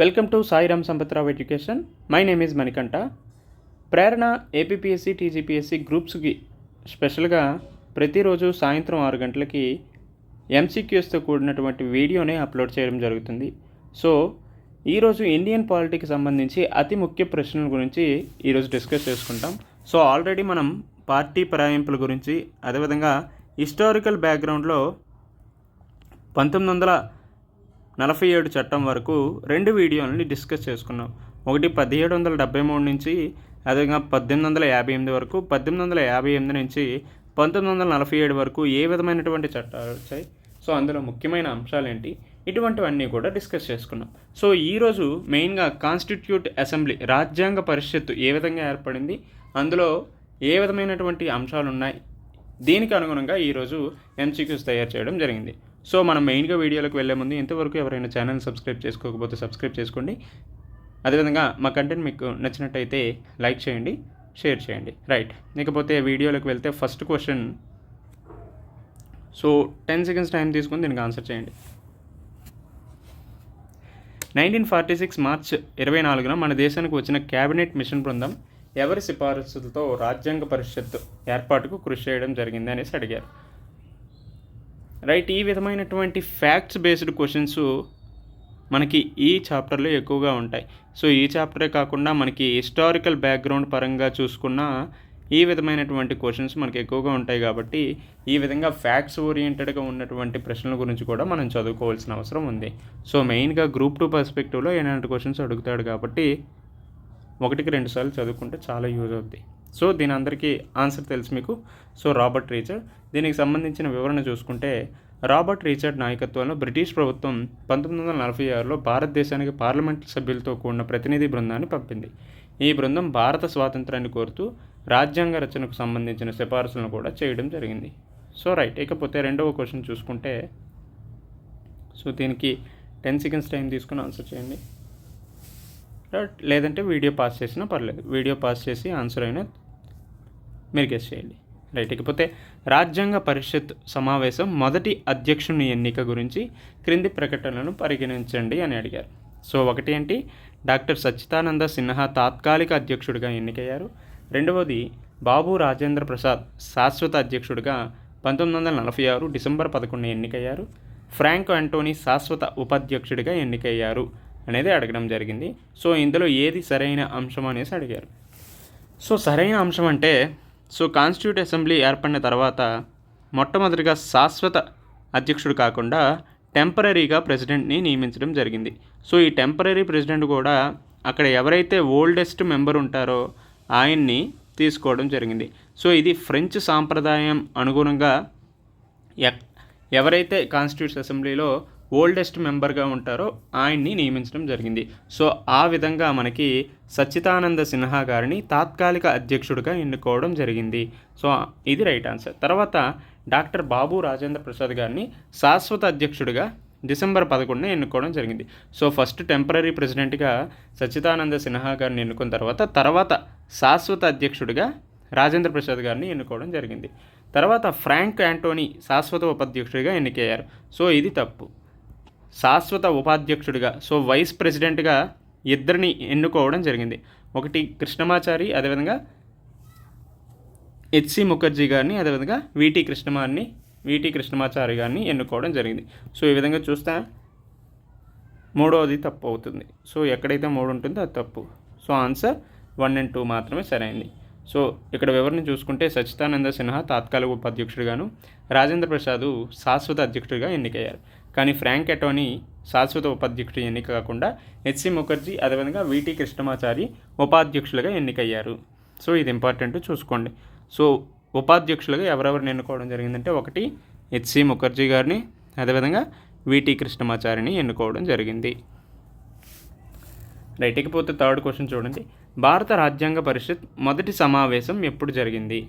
Welcome to Sairam Sampathrao education my name is Manikanta Prerana APPSC TGPSC గ్రూప్స్కి స్పెషల్గా ప్రతిరోజు సాయంత్రం ఆరు గంటలకి ఎంసీక్యూస్తో కూడినటువంటి వీడియోని అప్లోడ్ చేయడం జరుగుతుంది. సో ఈరోజు ఇండియన్ పాలిటీకి సంబంధించి అతి ముఖ్య ప్రశ్నల గురించి ఈరోజు డిస్కస్ చేసుకుంటాం. సో ఆల్రెడీ మనం పార్టీ పరాయింపుల గురించి అదేవిధంగా హిస్టారికల్ బ్యాక్గ్రౌండ్లో పంతొమ్మిది వందల నలభై ఏడు చట్టం వరకు రెండు వీడియోలని డిస్కస్ చేసుకున్నాం. ఒకటి పదిహేడు వందల డెబ్బై మూడు నుంచి అదేవిధంగా పద్దెనిమిది వందల యాభై ఎనిమిది వరకు పద్దెనిమిది వందల యాభై ఎనిమిది నుంచి పంతొమ్మిది వందల నలభై ఏడు వరకు ఏ విధమైనటువంటి చట్టాలు వచ్చాయి? సో అందులో ముఖ్యమైన అంశాలు ఏంటి ఇటువంటివన్నీ కూడా డిస్కస్ చేసుకున్నాం. సో ఈరోజు మెయిన్గా కాన్స్టిట్యూట్ అసెంబ్లీ రాజ్యాంగ పరిషత్తు ఏ విధంగా ఏర్పడింది? అందులో ఏ విధమైనటువంటి అంశాలు ఉన్నాయి దీనికి అనుగుణంగా ఈరోజు ఎంసీక్యూస్ తయారు చేయడం జరిగింది. సో మనం మెయిన్గా వీడియోలోకి వెళ్ళే ముందు ఇంతవరకు ఎవరైనా ఛానల్ సబ్స్క్రైబ్ చేసుకోకపోతే సబ్స్క్రైబ్ చేసుకోండి. అదేవిధంగా మా కంటెంట్ మీకు నచ్చినట్టయితే లైక్ చేయండి షేర్ చేయండి. రైట్ ఇకపోతే వీడియోలోకి వెళ్తే first question so ten seconds time తీసుకుని దీనికి ఆన్సర్ చేయండి. నైన్టీన్ ఫార్టీ సిక్స్ మార్చ్ ఇరవై నాలుగున మన దేశానికి వచ్చిన క్యాబినెట్ మిషన్ బృందం ఎవరి సిఫారసులతో రాజ్యాంగ పరిషత్ ఏర్పాటుకు కృషి చేయడం జరిగింది అనేసి అడిగారు. రైట్ ఈ విధమైనటువంటి ఫ్యాక్ట్స్ బేస్డ్ క్వశ్చన్స్ మనకి ఈ చాప్టర్లో ఎక్కువగా ఉంటాయి. సో ఈ చాప్టరే కాకుండా మనకి హిస్టారికల్ బ్యాక్గ్రౌండ్ పరంగా చూసుకున్నా ఈ విధమైనటువంటి క్వశ్చన్స్ మనకి ఎక్కువగా ఉంటాయి కాబట్టి ఈ విధంగా ఫ్యాక్ట్స్ ఓరియంటెడ్గా ఉన్నటువంటి ప్రశ్నల గురించి కూడా మనం చదువుకోవాల్సిన అవసరం ఉంది. సో మెయిన్గా గ్రూప్ టూ పర్స్పెక్టివ్లో ఏనాటి క్వశ్చన్స్ అడుగుతాడు కాబట్టి ఒకటికి రెండు సార్లు చదువుకుంటే చాలా యూజ్ అవుద్ది. సో దీని అందరికీ ఆన్సర్ తెలుసు మీకు. సో రాబర్ట్ రీచర్డ్ దీనికి సంబంధించిన వివరణ చూసుకుంటే రాబర్ట్ రీచర్డ్ నాయకత్వంలో బ్రిటిష్ ప్రభుత్వం పంతొమ్మిది వందల నలభై ఆరులో భారతదేశానికి పార్లమెంట్ సభ్యులతో కూడిన ప్రతినిధి బృందాన్ని పంపింది. ఈ బృందం భారత స్వాతంత్రాన్ని కోరుతూ రాజ్యాంగ రచనకు సంబంధించిన సిఫార్సులను కూడా చేయడం జరిగింది. సో రైట్ ఇకపోతే రెండవ క్వశ్చన్ చూసుకుంటే సో దీనికి టెన్ సెకండ్స్ టైం తీసుకుని ఆన్సర్ చేయండి. లేదంటే వీడియో పాస్ చేసినా పర్లేదు. వీడియో పాస్ చేసి ఆన్సర్ అయినా మీరు గెస్ చేయండి. రైట్ ఇకపోతే రాజ్యాంగ పరిషత్ సమావేశం మొదటి అధ్యక్షుని ఎన్నిక గురించి క్రింది ప్రకటనలను పరిగణించండి అని అడిగారు. సో ఒకటి ఏంటి? డాక్టర్ సచ్చిదానంద సిన్హా తాత్కాలిక అధ్యక్షుడిగా ఎన్నికయ్యారు. రెండవది బాబు రాజేంద్ర ప్రసాద్ శాశ్వత అధ్యక్షుడిగా పంతొమ్మిది వందల నలభై ఆరు డిసెంబర్ పదకొండున ఎన్నికయ్యారు. ఫ్రాంక్ ఆంటోనీ శాశ్వత ఉపాధ్యక్షుడిగా ఎన్నికయ్యారు. అనేది అడగడం జరిగింది. సో ఇందులో ఏది సరైన అంశం అనేసి అడిగారు. సో సరైన అంశం అంటే సో కాన్స్టిట్యూట్ అసెంబ్లీ ఏర్పడిన తర్వాత మొట్టమొదటిగా శాశ్వత అధ్యక్షుడు కాకుండా టెంపరీగా ప్రెసిడెంట్ని నియమించడం జరిగింది. సో ఈ టెంపరీ ప్రెసిడెంట్ కూడా అక్కడ ఎవరైతే ఓల్డెస్ట్ మెంబర్ ఉంటారో ఆయన్ని తీసుకోవడం జరిగింది. సో ఇది ఫ్రెంచ్ సాంప్రదాయం అనుగుణంగా ఎక్ ఎవరైతే కాన్స్టిట్యూట్స్ అసెంబ్లీలో ఓల్డెస్ట్ మెంబర్గా ఉంటారో ఆయన్ని నియమించడం జరిగింది. సో ఆ విధంగా మనకి సచ్చితానంద సిన్హా గారిని తాత్కాలిక అధ్యక్షుడిగా ఎన్నుకోవడం జరిగింది. సో ఇది రైట్ ఆన్సర్. తర్వాత డాక్టర్ బాబు రాజేంద్ర ప్రసాద్ గారిని శాశ్వత అధ్యక్షుడిగా డిసెంబర్ పదకొండున ఎన్నుకోవడం జరిగింది. సో ఫస్ట్ టెంపరీ ప్రెసిడెంట్గా సచ్చిదానంద సిన్హా గారిని ఎన్నుకున్న తర్వాత తర్వాత శాశ్వత అధ్యక్షుడిగా రాజేంద్ర ప్రసాద్ గారిని ఎన్నుకోవడం జరిగింది. తర్వాత ఫ్రాంక్ యాంటోనీ శాశ్వత ఉపాధ్యక్షుడిగా ఎన్నికయ్యారు. సో ఇది తప్పు. శాశ్వత ఉపాధ్యక్షుడిగా సో వైస్ ప్రెసిడెంట్గా ఇద్దరిని ఎన్నుకోవడం జరిగింది. ఒకటి కృష్ణమాచారి అదేవిధంగా హెచ్సి ముఖర్జీ గారిని అదేవిధంగా విటి కృష్ణమారిని విటి కృష్ణమాచారి గారిని ఎన్నుకోవడం జరిగింది. సో ఈ విధంగా చూస్తే మూడవది తప్పు అవుతుంది. సో ఎక్కడైతే మూడు ఉంటుందో అది తప్పు. So answer one and two మాత్రమే సరైంది. సో ఇక్కడ వివరణ చూసుకుంటే సచ్చిదానంద సిన్హా తాత్కాలిక ఉపాధ్యక్షుడిగాను రాజేంద్ర ప్రసాద్ శాశ్వత అధ్యక్షుడిగా ఎన్నికయ్యారు. కానీ ఫ్రాంక్ అటోనీ శాశ్వత ఉపాధ్యక్షుడు ఎన్నిక కాకుండా హెచ్సి ముఖర్జీ అదేవిధంగా విటి కృష్ణమాచారి ఉపాధ్యక్షులుగా ఎన్నికయ్యారు. సో ఇది ఇంపార్టెంట్ చూసుకోండి. సో ఉపాధ్యక్షులుగా ఎవరెవరిని ఎన్నుకోవడం జరిగిందంటే ఒకటి హెచ్సి ముఖర్జీ గారిని అదేవిధంగా విటి కృష్ణమాచారిని ఎన్నుకోవడం జరిగింది. రైట్ ఇకపోతే థర్డ్ క్వశ్చన్ చూడండి. భారత రాజ్యాంగ పరిషత్ మొదటి సమావేశం ఎప్పుడు జరిగింది?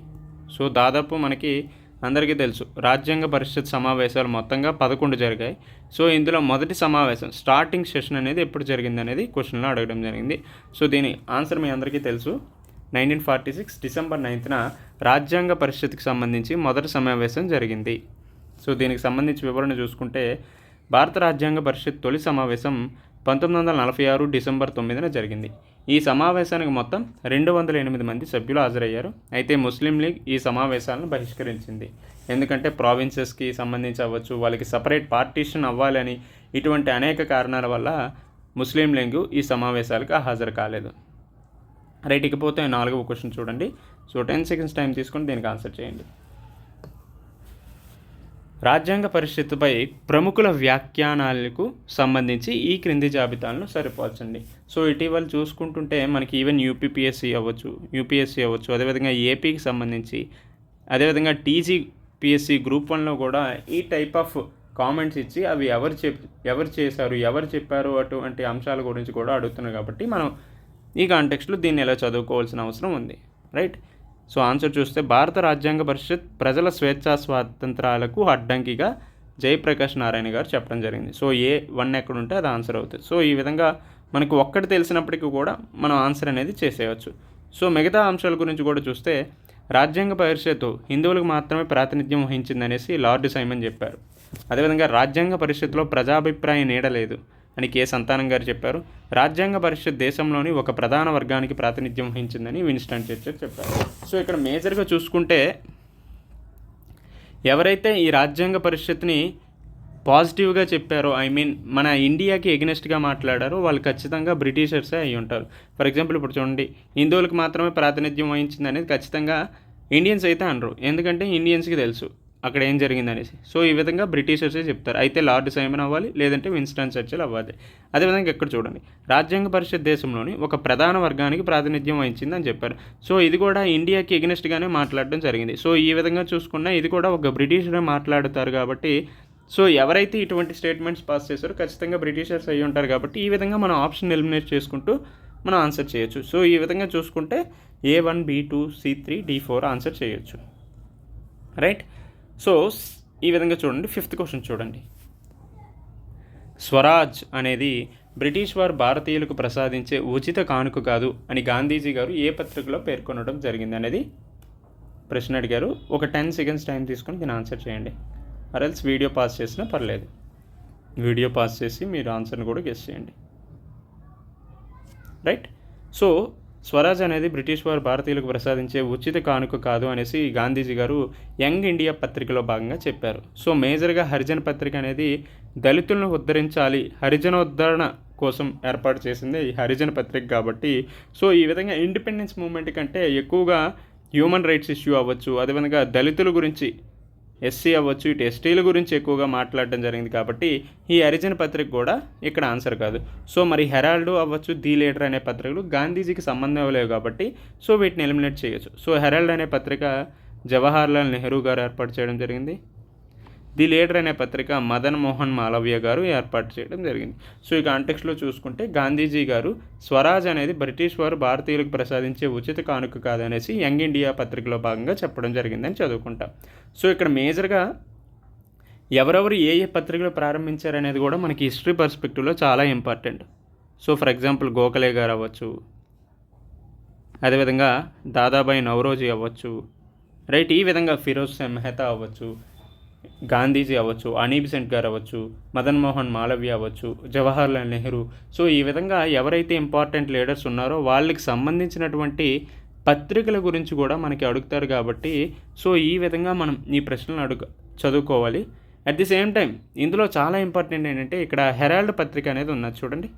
సో దాదాపు మనకి అందరికీ తెలుసు. రాజ్యాంగ పరిషత్ సమావేశాలు మొత్తంగా పదకొండు జరిగాయి. సో ఇందులో మొదటి సమావేశం స్టార్టింగ్ సెషన్ అనేది ఎప్పుడు జరిగింది అనేది క్వశ్చన్లో అడగడం జరిగింది. సో దీని ఆన్సర్ మీ అందరికీ తెలుసు. నైన్టీన్ ఫార్టీ సిక్స్ డిసెంబర్ నైన్త్న రాజ్యాంగ పరిషత్కి సంబంధించి మొదటి సమావేశం జరిగింది. సో దీనికి సంబంధించి వివరణ చూసుకుంటే భారత రాజ్యాంగ పరిషత్ తొలి సమావేశం పంతొమ్మిది వందల నలభై ఆరు డిసెంబర్ తొమ్మిదిన జరిగింది. ఈ సమావేశానికి మొత్తం రెండు వందల ఎనిమిది మంది సభ్యులు హాజరయ్యారు. అయితే ముస్లిం లీగ్ ఈ సమావేశాలను బహిష్కరించింది. ఎందుకంటే ప్రావిన్సెస్కి సంబంధించి అవ్వచ్చు వాళ్ళకి సపరేట్ పార్టీషన్ అవ్వాలని ఇటువంటి అనేక కారణాల వల్ల ముస్లిం లీగ్ ఈ సమావేశాలకు హాజరు కాలేదు. రైట్ ఇకపోతే నాలుగవ క్వశ్చన్ చూడండి. సో టెన్ సెకండ్స్ టైం తీసుకొని దీనికి ఆన్సర్ చేయండి. రాజ్యాంగ పరిషత్తుపై ప్రముఖుల వ్యాఖ్యానాలకు సంబంధించి ఈ క్రింది జాబితాలను సరిపోల్చండి. సో ఇటీవల చూసుకుంటుంటే మనకి ఈవెన్ యూపీపీఎస్సీ అవ్వచ్చు యూపీఎస్సీ అవ్వచ్చు అదేవిధంగా ఏపీకి సంబంధించి అదేవిధంగా టీజీ పిఎస్సి గ్రూప్ వన్లో కూడా ఈ టైప్ ఆఫ్ కామెంట్స్ ఇచ్చి అవి ఎవరు చెప్ ఎవరు చేశారు ఎవరు చెప్పారు అటువంటి అంశాల గురించి కూడా అడుగుతున్నారు కాబట్టి మనం ఈ కాంటెక్స్ట్లో దీన్ని ఎలా చదువుకోవాల్సిన అవసరం ఉంది. రైట్? సో ఆన్సర్ చూస్తే భారత రాజ్యాంగ పరిషత్ ప్రజల స్వేచ్ఛా స్వాతంత్రాలకు అడ్డంకిగా జయప్రకాష్ నారాయణ గారు చెప్పడం జరిగింది. సో ఏ వన్ ఎక్కడ ఉంటే అది ఆన్సర్ అవుతుంది. సో ఈ విధంగా మనకు ఒక్కటి తెలిసినప్పటికీ కూడా మనం ఆన్సర్ అనేది చేసేయచ్చు. సో మిగతా అంశాల గురించి కూడా చూస్తే రాజ్యాంగ పరిషత్తు హిందువులకు మాత్రమే ప్రాతినిధ్యం వహించిందనేసి లార్డ్ సైమన్ చెప్పారు. అదేవిధంగా రాజ్యాంగ పరిషత్తులో ప్రజాభిప్రాయం నీడలేదు అని కె. సంతానం గారు చెప్పారు. రాజ్యాంగ పరిషత్ దేశంలోని ఒక ప్రధాన వర్గానికి ప్రాతినిధ్యం వహించిందని విన్స్టన్ చర్చర్ చెప్పారు. సో ఇక్కడ మేజర్గా చూసుకుంటే ఎవరైతే ఈ రాజ్యాంగ పరిషత్ని పాజిటివ్గా చెప్పారో ఐ మీన్ మన ఇండియాకి ఎగ్నెస్ట్గా మాట్లాడారో వాళ్ళు ఖచ్చితంగా బ్రిటిషర్సే అయి ఉంటారు. ఫర్ ఎగ్జాంపుల్ ఇప్పుడు చూడండి హిందువులకు మాత్రమే ప్రాతినిధ్యం వహించింది అనేది ఖచ్చితంగా ఇండియన్స్ అయితే అనరు. ఎందుకంటే ఇండియన్స్కి తెలుసు. అక్కడ ఏం జరిగిందనేసి. సో ఈ విధంగా బ్రిటిషర్సే చెప్తారు. అయితే లార్డ్ సైమన్ అవ్వాలి లేదంటే విన్స్టన్ చర్చిల్ అవ్వాలి. అదేవిధంగా ఇక్కడ చూడండి. రాజ్యాంగ పరిషత్ దేశంలోని ఒక ప్రధాన వర్గానికి ప్రాతినిధ్యం వహించింది అని చెప్పారు. సో ఇది కూడా ఇండియాకి ఎగ్నెస్ట్గానే మాట్లాడడం జరిగింది. సో ఈ విధంగా చూసుకున్నా ఇది కూడా ఒక బ్రిటిషరే మాట్లాడుతారు కాబట్టి సో ఎవరైతే ఇటువంటి స్టేట్మెంట్స్ పాస్ చేశారో ఖచ్చితంగా బ్రిటిషర్స్ అయ్యి ఉంటారు కాబట్టి ఈ విధంగా మనం ఆప్షన్ ఎలిమినేట్ చేసుకుంటూ మనం ఆన్సర్ చేయొచ్చు. సో ఈ విధంగా చూసుకుంటే A one B two C three D four answer చేయొచ్చు. రైట్? సో ఈ విధంగా చూడండి. ఫిఫ్త్ క్వశ్చన్ చూడండి. స్వరాజ్ అనేది బ్రిటిష్ వారు భారతీయులకు ప్రసాదించే ఉచిత కానుక కాదు అని గాంధీజీ గారు ఏ పత్రికలో పేర్కొనడం జరిగింది అనేది ప్రశ్న అడిగారు. ఒక టెన్ సెకండ్స్ టైం తీసుకొని దీని ఆన్సర్ చేయండి. అరల్స్ వీడియో పాస్ చేసినా పర్లేదు. వీడియో పాస్ చేసి మీరు ఆన్సర్ని కూడా గెస్ చేయండి. రైట్? సో స్వరాజ్ అనేది బ్రిటిష్ వారు భారతీయులకు ప్రసాదించే ఉచిత కానుక కాదు అనేసి గాంధీజీ గారు యంగ్ ఇండియా పత్రికలో భాగంగా చెప్పారు. సో మేజర్గా హరిజన పత్రిక అనేది దళితులను ఉద్ధరించాలి హరిజనోద్ధరణ కోసం ఏర్పాటు చేసింది ఈ హరిజన పత్రిక కాబట్టి. సో ఈ విధంగా ఇండిపెండెన్స్ మూమెంట్ కంటే ఎక్కువగా హ్యూమన్ రైట్స్ ఇష్యూ అవ్వచ్చు అదేవిధంగా దళితుల గురించి ఎస్సీ అవ్వచ్చు ఇటు ఎస్టీల గురించి ఎక్కువగా మాట్లాడడం జరిగింది కాబట్టి ఈ హరిజన పత్రిక కూడా ఇక్కడ ఆన్సర్ కాదు. సో మరి హెరాల్డ్ అవ్వచ్చు ది లీడర్ అనే పత్రికలు గాంధీజీకి సంబంధం లేవు కాబట్టి సో వీటిని ఎలిమినేట్ చేయొచ్చు. సో హెరాల్డ్ అనే పత్రిక జవహర్లాల్ నెహ్రూ గారు ఏర్పాటు చేయడం జరిగింది. ది లీడర్ అనే పత్రిక మదన్ మోహన్ మాలవ్య గారు ఏర్పాటు చేయడం జరిగింది. సో ఈ కాంటెక్స్లో చూసుకుంటే గాంధీజీ గారు స్వరాజ్ అనేది బ్రిటిష్ వారు భారతీయులకు ప్రసాదించే ఉచిత కానుక కాదనేసి యంగ్ ఇండియా పత్రికలో భాగంగా చెప్పడం జరిగిందని చదువుకుంటాం. సో ఇక్కడ మేజర్గా ఎవరెవరు ఏ ఏ పత్రికలు ప్రారంభించారనేది కూడా మనకి హిస్టరీ పర్స్పెక్టివ్లో చాలా important. So for example Gokhale గారు అవ్వచ్చు అదేవిధంగా దాదాబాయి నవరోజీ అవ్వచ్చు రైట్ ఈ విధంగా ఫిరోజ్ మెహతా అవ్వచ్చు గాంధీజీ అవ్వచ్చు అనీబిసెంట్ గారు అవ్వచ్చు మదన్ మోహన్ మాలవ్య అవ్వచ్చు జవహర్లాల్ నెహ్రూ. సో ఈ విధంగా ఎవరైతే ఇంపార్టెంట్ లీడర్స్ ఉన్నారో వాళ్ళకి సంబంధించినటువంటి పత్రికల గురించి కూడా మనకి అడుగుతారు కాబట్టి సో ఈ విధంగా మనం ఈ ప్రశ్నలు అడుగు చదువుకోవాలి. అట్ ది సేమ్ టైం ఇందులో చాలా ఇంపార్టెంట్ ఏంటంటే ఇక్కడ హెరాల్డ్ పత్రిక అనేది ఉన్నది చూడండి.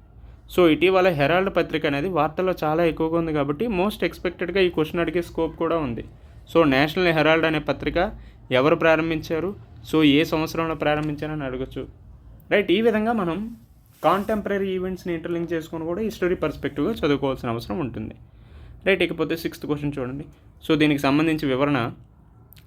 సో ఇటీవల హెరాల్డ్ పత్రిక అనేది వార్తల్లో చాలా ఎక్కువగా ఉంది కాబట్టి మోస్ట్ ఎక్స్పెక్టెడ్గా ఈ క్వశ్చన్ అడిగే స్కోప్ కూడా ఉంది. సో నేషనల్ హెరాల్డ్ అనే పత్రిక ఎవరు ప్రారంభించారు? సో ఏ సంవత్సరంలో ప్రారంభించానని అడగచ్చు. రైట్ ఈ విధంగా మనం కాంటెంపరీ ఈవెంట్స్ని ఇంటర్లింక్ చేసుకొని కూడా హిస్టరీ పర్స్పెక్టివ్గా చదువుకోవాల్సిన అవసరం ఉంటుంది. రైట్ ఇకపోతే సిక్స్త్ క్వశ్చన్ చూడండి. సో దీనికి సంబంధించి వివరణ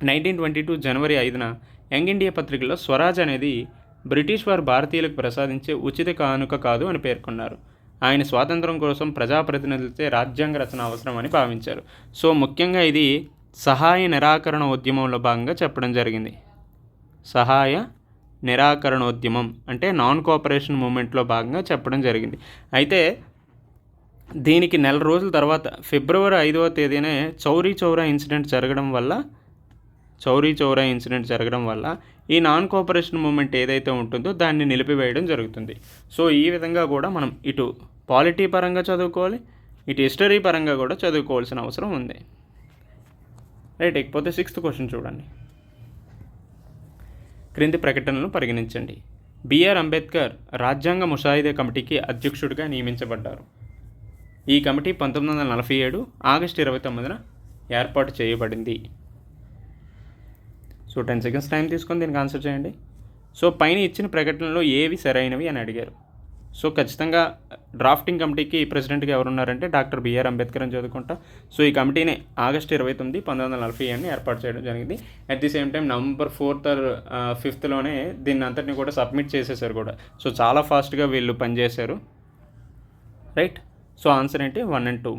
నైన్టీన్ ట్వంటీ టూ జనవరి ఐదున యంగ్ ఇండియా పత్రికలో స్వరాజ్ అనేది బ్రిటిష్ వారు భారతీయులకు ప్రసాదించే ఉచిత కానుక కాదు అని పేర్కొన్నారు. ఆయన స్వాతంత్రం కోసం ప్రజాప్రతినిధులతో రాజ్యాంగ రచన అవసరం అని భావించారు. సో ముఖ్యంగా ఇది సహాయ నిరాకరణ ఉద్యమంలో భాగంగా చెప్పడం జరిగింది. సహాయ నిరాకరణోద్యమం అంటే నాన్ కోఆపరేషన్ మూమెంట్లో భాగంగా చెప్పడం జరిగింది. అయితే దీనికి నెల రోజుల తర్వాత ఫిబ్రవరి ఐదవ తేదీనే చౌరీ చౌరా ఇన్సిడెంట్ జరగడం వల్ల చౌరీ చౌరా ఇన్సిడెంట్ జరగడం వల్ల ఈ నాన్ కోఆపరేషన్ మూమెంట్ ఏదైతే ఉంటుందో దాన్ని నిలిపివేయడం జరుగుతుంది. సో ఈ విధంగా కూడా మనం ఇటు పాలిటీ పరంగా చదువుకోవాలి ఇటు హిస్టరీ పరంగా కూడా చదువుకోవాల్సిన అవసరం ఉంది. రైట్ ఇకపోతే సిక్స్త్ క్వశ్చన్ చూడండి. క్రింది ప్రకటనలను పరిగణించండి. బిఆర్ అంబేద్కర్ రాజ్యాంగ ముషాయిదే కమిటీకి అధ్యక్షుడిగా నియమించబడ్డారు. ఈ కమిటీ పంతొమ్మిది వందల నలభై ఏడు ఆగస్టు ఇరవై తొమ్మిదిన ఏర్పాటు చేయబడింది. సో టెన్ సెకండ్స్ టైం తీసుకొని దీనికి ఆన్సర్ చేయండి. సో పైన ఇచ్చిన ప్రకటనలో ఏవి సరైనవి అని అడిగారు. సో ఖచ్చితంగా డ్రాఫ్టింగ్ కమిటీకి ప్రెసిడెంట్గా ఎవరున్నారంటే డాక్టర్ బిఆర్ అంబేద్కర్ అని చదువుకుంటా. సో ఈ కమిటీని ఆగస్ట్ ఇరవై తొమ్మిది పంతొమ్మిది వందల నలభై ఏడుని ఏర్పాటు చేయడం జరిగింది. At the same time November fourth or ఫిఫ్త్లోనే దీన్ని అంతటిని కూడా సబ్మిట్ చేసేసారు కూడా. సో చాలా ఫాస్ట్గా వీళ్ళు పనిచేశారు. రైట్ సో ఆన్సర్ ఏంటి? One and two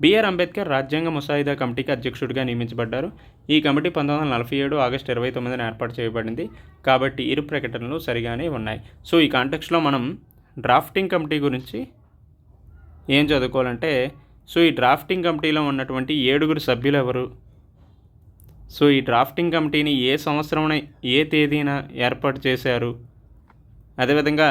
BR Ambedkar రాజ్యాంగ ముసాయిదా కమిటీకి అధ్యక్షుడిగా నియమించబడ్డారు. ఈ కమిటీ పంతొమ్మిది వందల నలభై ఏడు ఆగస్టు ఇరవై తొమ్మిదిన ఏర్పాటు చేయబడింది. కాబట్టి ఇరు ప్రకటనలు సరిగానే ఉన్నాయి. సో ఈ కాంటెక్స్లో మనం డ్రాఫ్టింగ్ కమిటీ గురించి ఏం చదువుకోవాలంటే సో ఈ డ్రాఫ్టింగ్ కమిటీలో ఉన్నటువంటి ఏడుగురు సభ్యులు ఎవరు? సో ఈ డ్రాఫ్టింగ్ కమిటీని ఏ సంవత్సరమైన ఏ తేదీన ఏర్పాటు చేశారు? అదేవిధంగా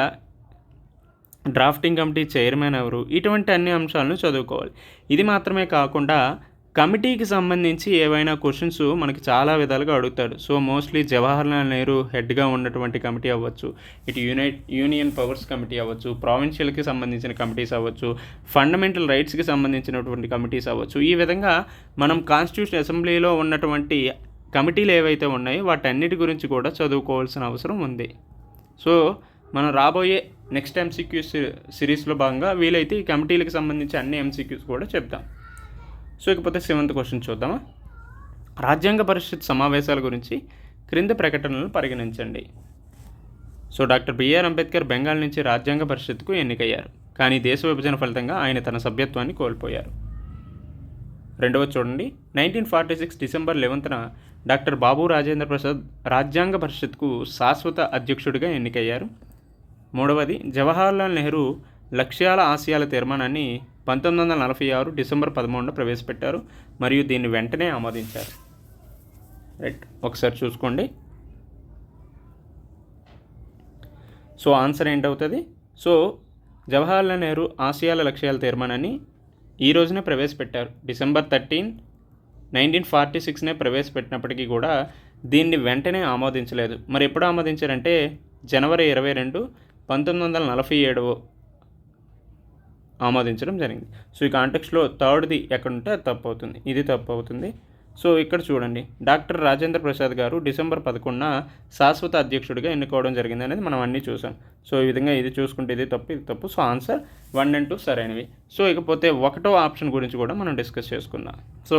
డ్రాఫ్టింగ్ కమిటీ చైర్మన్ ఎవరు? ఇటువంటి అన్ని అంశాలను చదువుకోవాలి. ఇది మాత్రమే కాకుండా కమిటీకి సంబంధించి ఏవైనా క్వశ్చన్స్ మనకి చాలా విధాలుగా అడుగుతాడు. సో మోస్ట్లీ జవహర్లాల్ నెహ్రూ హెడ్గా ఉన్నటువంటి కమిటీ అవ్వచ్చు. ఇటు యునైట్ యూనియన్ పవర్స్ కమిటీ అవ్వచ్చు ప్రావిన్షియల్కి సంబంధించిన కమిటీస్ అవ్వచ్చు ఫండమెంటల్ రైట్స్కి సంబంధించినటువంటి కమిటీస్ అవ్వచ్చు. ఈ విధంగా మనం కాన్స్టిట్యూషన్ అసెంబ్లీలో ఉన్నటువంటి కమిటీలు ఏవైతే ఉన్నాయో వాటన్నిటి గురించి కూడా చదువుకోవాల్సిన అవసరం ఉంది. సో మనం రాబోయే నెక్స్ట్ ఎంసీక్యూ సిరీస్లో భాగంగా వీలైతే ఈ కమిటీలకు సంబంధించి అన్ని ఎంసీక్యూస్ కూడా చెప్తాం సో ఇకపోతే సెవెంత్ క్వశ్చన్ చూద్దామా? రాజ్యాంగ పరిషత్ సమావేశాల గురించి క్రింద ప్రకటనలను పరిగణించండి. So doctor BR Ambedkar Bengal నుంచి రాజ్యాంగ పరిషత్కు ఎన్నికయ్యారు. కానీ దేశ విభజన ఫలితంగా ఆయన తన సభ్యత్వాన్ని కోల్పోయారు. రెండవ చూడండి. నైన్టీన్ ఫార్టీ సిక్స్ డిసెంబర్ లెవెంత్న డాక్టర్ బాబు రాజేంద్ర ప్రసాద్ రాజ్యాంగ పరిషత్కు శాశ్వత అధ్యక్షుడిగా ఎన్నికయ్యారు. మూడవది జవహర్లాల్ నెహ్రూ లక్ష్యాల ఆశయాల తీర్మానాన్ని పంతొమ్మిది వందల నలభై ఆరు డిసెంబర్ పదమూడున ప్రవేశపెట్టారు మరియు దీన్ని వెంటనే ఆమోదించారు. రైట్ ఒకసారి చూసుకోండి. సో ఆన్సర్ ఏంటవుతుంది? సో జవహర్లాల్ నెహ్రూ ఆసియాల లక్ష్యాల తీర్మానాన్ని ఈ రోజునే ప్రవేశపెట్టారు. డిసెంబర్ థర్టీన్ నైన్టీన్ ఫార్టీ సిక్స్నే ప్రవేశపెట్టినప్పటికీ కూడా దీన్ని వెంటనే ఆమోదించలేదు. మరి ఎప్పుడు ఆమోదించారంటే జనవరి ఇరవై రెండు పంతొమ్మిది వందల నలభై ఏడు ఆమోదించడం జరిగింది. సో ఈ కాంటెక్స్లో థర్డ్ది ఎక్కడుంటే అది తప్పు అవుతుంది ఇది తప్పు అవుతుంది సో ఇక్కడ చూడండి. డాక్టర్ రాజేంద్ర ప్రసాద్ గారు డిసెంబర్ పదకొండున శాశ్వత అధ్యక్షుడిగా ఎన్నుకోవడం జరిగింది అనేది మనం అన్నీ చూసాం. సో ఈ విధంగా ఇది చూసుకుంటే ఇది తప్పు ఇది తప్పు. So answer one and two సరైనవి. సో ఇకపోతే ఒకటో ఆప్షన్ గురించి కూడా మనం డిస్కస్ చేసుకుందాం. So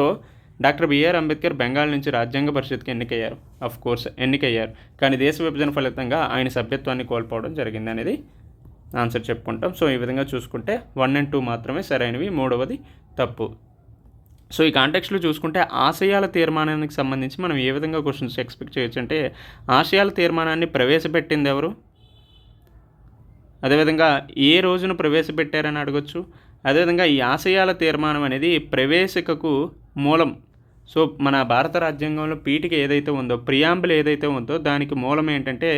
doctor BR Ambedkar Bengal నుంచి రాజ్యాంగ పరిషత్కి ఎన్నికయ్యారు. అఫ్ కోర్స్ ఎన్నికయ్యారు. కానీ దేశ విభజన ఫలితంగా ఆయన సభ్యత్వాన్ని కోల్పోవడం జరిగింది అనేది ఆన్సర్ చెప్పుకుంటాం. సో ఈ విధంగా చూసుకుంటే వన్ అండ్ టూ మాత్రమే సరైనవి మూడవది తప్పు. సో ఈ కాంటెక్స్లో చూసుకుంటే ఆశయాల తీర్మానానికి సంబంధించి మనం ఏ విధంగా క్వశ్చన్స్ ఎక్స్పెక్ట్ చేయొచ్చు అంటే ఆశయాల తీర్మానాన్ని ప్రవేశపెట్టింది ఎవరు? అదేవిధంగా ఏ రోజున ప్రవేశపెట్టారని అడగచ్చు. అదేవిధంగా ఈ ఆశయాల తీర్మానం అనేది ప్రవేశికకు మూలం సో మన భారత రాజ్యాంగంలో పీఠిక ఏదైతే ఉందో ప్రియాంబుల్ ఏదైతే ఉందో దానికి మూలం ఏంటంటే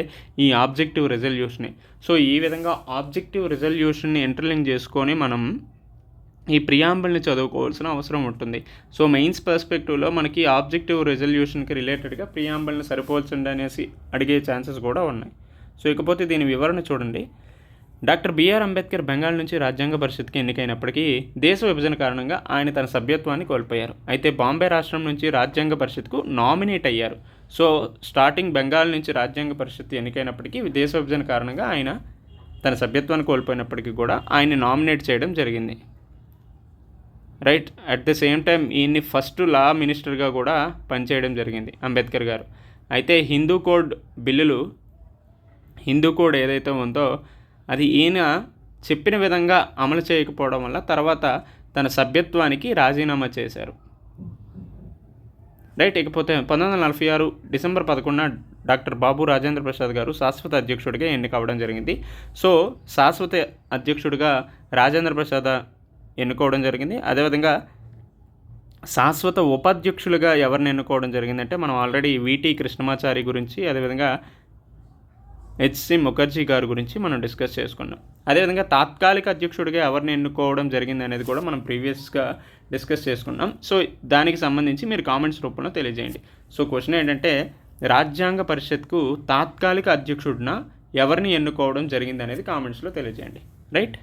ఈ ఆబ్జెక్టివ్ రిజల్యూషనే సో ఈ విధంగా ఆబ్జెక్టివ్ రిజల్యూషన్ని ఇంటర్లింక్ చేసుకొని మనం ఈ ప్రియాంబుల్ని చదువుకోవాల్సిన అవసరం ఉంటుంది. సో మెయిన్స్ పర్స్పెక్టివ్లో మనకి ఆబ్జెక్టివ్ రిజల్యూషన్కి రిలేటెడ్గా ప్రియాంబుల్ని సరిపోల్చండి అనేసి అడిగే ఛాన్సెస్ కూడా ఉన్నాయి. సో ఇకపోతే దీని వివరణ చూడండి. డాక్టర్ బిఆర్ అంబేద్కర్ బెంగాల్ నుంచి రాజ్యాంగ పరిషత్కి ఎన్నికైనప్పటికీ దేశ విభజన కారణంగా ఆయన తన సభ్యత్వాన్ని కోల్పోయారు. అయితే బాంబే రాష్ట్రం నుంచి రాజ్యాంగ పరిషత్కు నామినేట్ అయ్యారు. సో స్టార్టింగ్ బెంగాల్ నుంచి రాజ్యాంగ పరిషత్ ఎన్నికైనప్పటికీ దేశ విభజన కారణంగా ఆయన తన సభ్యత్వాన్ని కోల్పోయినప్పటికీ కూడా ఆయన్ని నామినేట్ చేయడం జరిగింది. Right at the same time ఈయన్ని ఫస్ట్ లా మినిస్టర్గా కూడా పనిచేయడం జరిగింది అంబేద్కర్ గారు. అయితే హిందూ కోడ్ బిల్లులు హిందూ కోడ్ ఏదైతే ఉందో అది ఈయన చెప్పిన విధంగా అమలు చేయకపోవడం వల్ల తర్వాత తన సభ్యత్వానికి రాజీనామా చేశారు. రైట్ ఇకపోతే పంతొమ్మిది వందల నలభై ఆరు డిసెంబర్ పదకొండున డాక్టర్ బాబు రాజేంద్ర ప్రసాద్ గారు శాశ్వత అధ్యక్షుడిగా ఎన్నిక అవ్వడం జరిగింది. సో శాశ్వత అధ్యక్షుడిగా రాజేంద్ర ప్రసాద్ ఎన్నుకోవడం జరిగింది. అదేవిధంగా శాశ్వత ఉపాధ్యక్షులుగా ఎవరిని ఎన్నుకోవడం జరిగిందంటే మనం ఆల్రెడీ వీటి కృష్ణమాచారి గురించి అదేవిధంగా హెచ్సి ముఖర్జీ గారి గురించి మనం డిస్కస్ చేసుకున్నాం. అదేవిధంగా తాత్కాలిక అధ్యక్షుడిగా ఎవరిని ఎన్నుకోవడం జరిగింది అనేది కూడా మనం ప్రీవియస్గా డిస్కస్ చేసుకున్నాం. సో దానికి సంబంధించి మీరు కామెంట్స్ రూపంలో తెలియజేయండి. సో క్వశ్చన్ ఏంటంటే రాజ్యాంగ పరిషత్కు తాత్కాలిక అధ్యక్షుడిన ఎవరిని ఎన్నుకోవడం జరిగింది అనేది కామెంట్స్లో తెలియజేయండి. రైట్?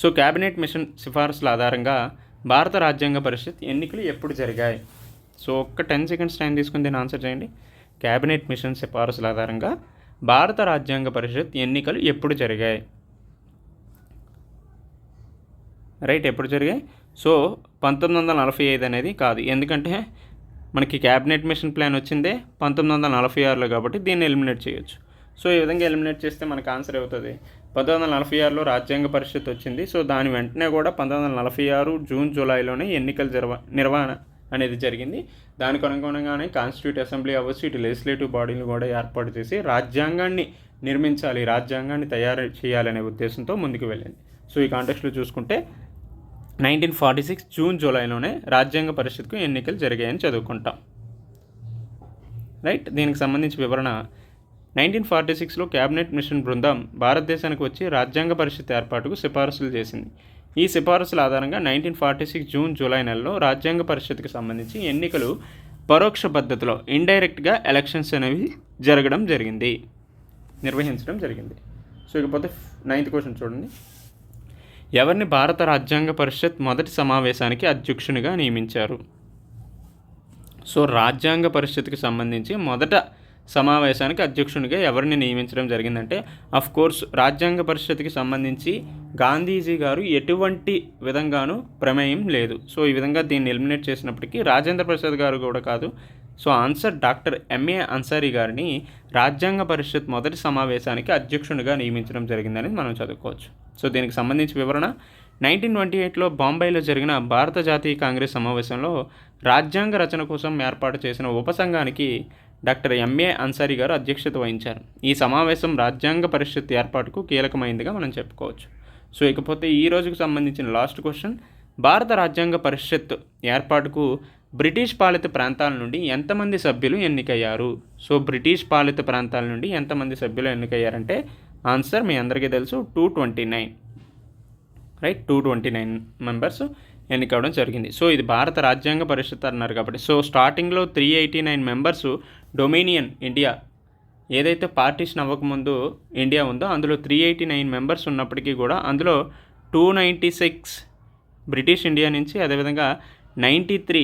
సో క్యాబినెట్ మిషన్ సిఫార్సుల ఆధారంగా భారత రాజ్యాంగ పరిషత్ ఎన్నికలు ఎప్పుడు జరిగాయి? సో ఒక్క టెన్ సెకండ్స్ టైం తీసుకుని దీన్ని ఆన్సర్ చేయండి. క్యాబినెట్ మిషన్ సిఫారసుల ఆధారంగా భారత రాజ్యాంగ పరిషత్ ఎన్నికలు ఎప్పుడు జరిగాయి? రైట్ ఎప్పుడు జరిగాయి? సో పంతొమ్మిది వందల నలభై ఐదు అనేది కాదు. ఎందుకంటే మనకి క్యాబినెట్ మిషన్ ప్లాన్ వచ్చిందే పంతొమ్మిది వందల నలభై ఆరులో కాబట్టి దీన్ని ఎలిమినేట్ చేయొచ్చు. సో ఈ విధంగా ఎలిమినేట్ చేస్తే మనకు ఆన్సర్ అవుతుంది. పంతొమ్మిది వందల నలభై ఆరులో రాజ్యాంగ పరిషత్ వచ్చింది. సో దాని వెంటనే కూడా పంతొమ్మిది వందల నలభై ఆరు జూన్ జూలైలోనే ఎన్నికల జరవ నిర్వహణ అనేది జరిగింది. దానికి అనుగుణంగానే కాన్స్టిట్యూట్ అసెంబ్లీ అవ్వచ్చు ఇటు లెజిస్లేటివ్ బాడీని కూడా ఏర్పాటు చేసి రాజ్యాంగాన్ని నిర్మించాలి రాజ్యాంగాన్ని తయారు చేయాలనే ఉద్దేశంతో ముందుకు వెళ్ళింది. సో ఈ కాంటెక్స్లో చూసుకుంటే నైన్టీన్ ఫార్టీ సిక్స్ జూన్ జూలైలోనే రాజ్యాంగ పరిషత్కు ఎన్నికలు జరిగాయని చదువుకుంటాం. రైట్ దీనికి సంబంధించి వివరణ. నైన్టీన్ ఫార్టీ సిక్స్లో క్యాబినెట్ మిషన్ బృందం భారతదేశానికి వచ్చి రాజ్యాంగ పరిషత్ ఏర్పాటుకు సిఫార్సులు చేసింది. ఈ సిఫారసుల ఆధారంగా nineteen forty six June July నెలలో రాజ్యాంగ పరిషత్కి సంబంధించి ఎన్నికలు పరోక్ష పద్ధతిలో ఇండైరెక్ట్గా ఎలక్షన్స్ అనేవి జరగడం జరిగింది. నిర్వహించడం జరిగింది. సో ఇకపోతే నైన్త్ క్వశ్చన్ చూడండి. ఎవరిని భారత రాజ్యాంగ పరిషత్ మొదటి సమావేశానికి అధ్యక్షునిగా నియమించారు? సో రాజ్యాంగ పరిషత్కి సంబంధించి మొదట సమావేశానికి అధ్యక్షునిగా ఎవరిని నియమించడం జరిగిందంటే అఫ్ కోర్స్ రాజ్యాంగ పరిషత్కి సంబంధించి గాంధీజీ గారు ఎటువంటి విధంగానూ ప్రమేయం లేదు. సో ఈ విధంగా దీన్ని ఎలిమినేట్ చేసినప్పటికీ రాజేంద్ర ప్రసాద్ గారు కూడా కాదు. So answer doctor MA Ansari గారిని రాజ్యాంగ పరిషత్ మొదటి సమావేశానికి అధ్యక్షునిగా నియమించడం జరిగిందని మనం చదువుకోవచ్చు. సో దీనికి సంబంధించి వివరణ. నైన్టీన్ ట్వంటీ ఎయిట్లో బాంబేలో జరిగిన భారత జాతీయ కాంగ్రెస్ సమావేశంలో రాజ్యాంగ రచన కోసం ఏర్పాటు చేసిన ఉపసంఘానికి డాక్టర్ ఎంఏ అన్సారీ గారు అధ్యక్షత వహించారు. ఈ సమావేశం రాజ్యాంగ పరిషత్ ఏర్పాటుకు కీలకమైందిగా మనం చెప్పుకోవచ్చు. సో ఇకపోతే ఈ రోజుకు సంబంధించిన లాస్ట్ క్వశ్చన్ భారత రాజ్యాంగ పరిషత్ ఏర్పాటుకు బ్రిటిష్ పాలిత ప్రాంతాల నుండి ఎంతమంది సభ్యులు ఎన్నికయ్యారు? సో బ్రిటిష్ పాలిత ప్రాంతాల నుండి ఎంతమంది సభ్యులు ఎన్నికయ్యారంటే ఆన్సర్ మీ అందరికీ తెలుసు two twenty nine. Right? Two twenty nine members ఎన్నికవడం జరిగింది. సో ఇది భారత రాజ్యాంగ పరిషత్ అన్నారు కాబట్టి. సో స్టార్టింగ్లో three eighty nine members dominion India. ఏదైతే పార్టీషన్ అవ్వకముందు ఇండియా ఉందో అందులో త్రీ ఎయిటీ నైన్ మెంబర్స్ ఉన్నప్పటికీ కూడా అందులో two ninety six British India నుంచి అదేవిధంగా నైంటీ త్రీ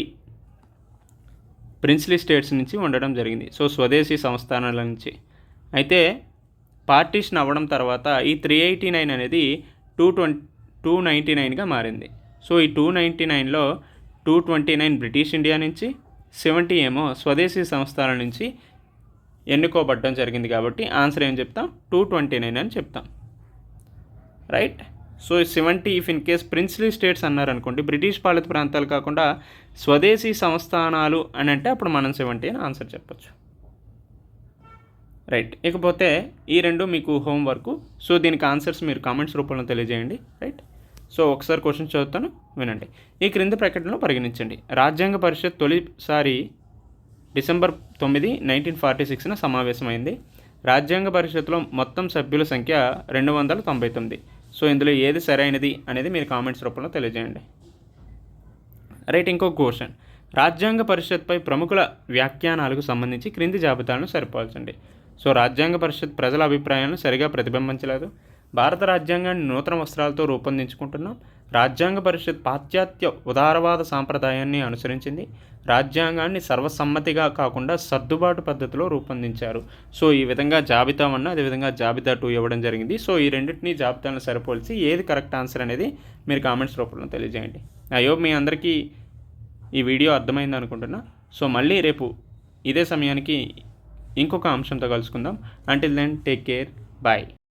ప్రిన్స్లీ స్టేట్స్ నుంచి ఉండడం జరిగింది. సో స్వదేశీ సంస్థానాల నుంచి. అయితే పార్టీషన్ అవ్వడం తర్వాత ఈ త్రీ ఎయిటీ నైన్ అనేది టూ ట్వంటీ టూ నైంటీ నైన్గా మారింది. సో ఈ టూ నైంటీ నైన్లో two twenty nine British India నుంచి సెవెంటీ ఏమో స్వదేశీ సంస్థల నుంచి ఎన్నుకోబడడం జరిగింది కాబట్టి ఆన్సర్ ఏం చెప్తాం? టూ ట్వంటీ నైన్ అని చెప్తాం. Right so seventy if in case princely states అన్నారనుకోండి బ్రిటిష్ పాలిత ప్రాంతాలు కాకుండా స్వదేశీ సంస్థానాలు అని అంటే అప్పుడు మనం సెవెంటీ అని ఆన్సర్ చెప్పచ్చు. రైట్ ఇకపోతే ఈ రెండు మీకు హోంవర్క్ సో దీనికి ఆన్సర్స్ మీరు కామెంట్స్ రూపంలో తెలియజేయండి. రైట్ సో ఒకసారి క్వశ్చన్ చదువుతాను వినండి. ఈ క్రింది ప్రకటనలో పరిగణించండి. రాజ్యాంగ పరిషత్ తొలిసారి డిసెంబర్ తొమ్మిది నైన్టీన్ ఫార్టీ సిక్స్న సమావేశమైంది. రాజ్యాంగ పరిషత్లో మొత్తం సభ్యుల సంఖ్య రెండు వందల తొంభై తొమ్మిది. సో ఇందులో ఏది సరైనది అనేది మీరు కామెంట్స్ రూపంలో తెలియజేయండి. రైట్ ఇంకో క్వశ్చన్. రాజ్యాంగ పరిషత్పై ప్రముఖుల వ్యాఖ్యానాలకు సంబంధించి క్రింది జాబితాలను సరిపోల్చండి. సో రాజ్యాంగ పరిషత్ ప్రజల అభిప్రాయాలను సరిగా ప్రతిబింబించలేదు. భారత రాజ్యాంగాన్ని నూతన వస్త్రాలతో రూపొందించుకుంటున్నాం. రాజ్యాంగ పరిషత్ పాశ్చాత్య ఉదారవాద సాంప్రదాయాన్ని అనుసరించింది. రాజ్యాంగాన్ని సర్వసమ్మతిగా కాకుండా సర్దుబాటు పద్ధతిలో రూపొందించారు. సో ఈ విధంగా జాబితా వన్ అదేవిధంగా జాబితా టూ ఇవ్వడం జరిగింది. సో ఈ రెండింటినీ జాబితాలను సరిపోల్చి ఏది కరెక్ట్ ఆన్సర్ అనేది మీరు కామెంట్స్ రూపంలో తెలియజేయండి. అయ్యో మీ అందరికీ ఈ వీడియో అర్థమైంది అనుకుంటున్నా. సో మళ్ళీ రేపు ఇదే సమయానికి ఇంకొక అంశంతో కలుసుకుందాం. Until then take care bye